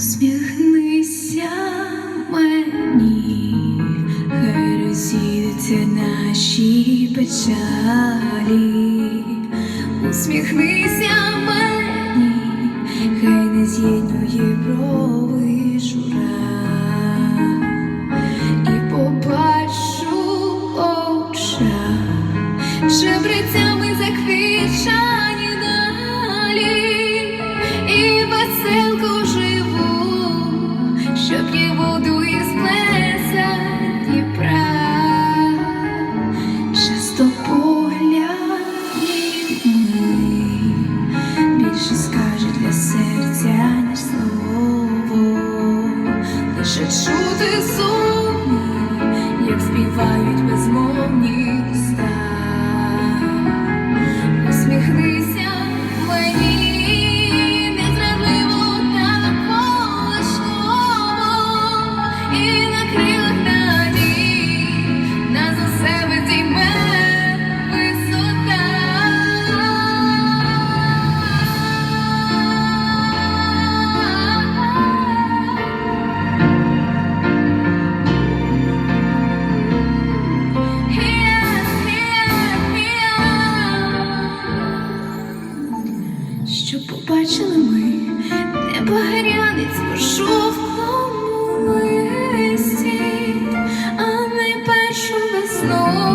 Усміхнися мені, хай розійдуться наші печалі, усміхнися мені, хай не з'єднує брови жура, і побачу очах, жебрицями заквіча. Воду із плеса Дніпра. Часто більше скаже для серця, ніж слово, лише чути співають Що побачили ми, небо грянець у жовтому листі, а найпершу весну.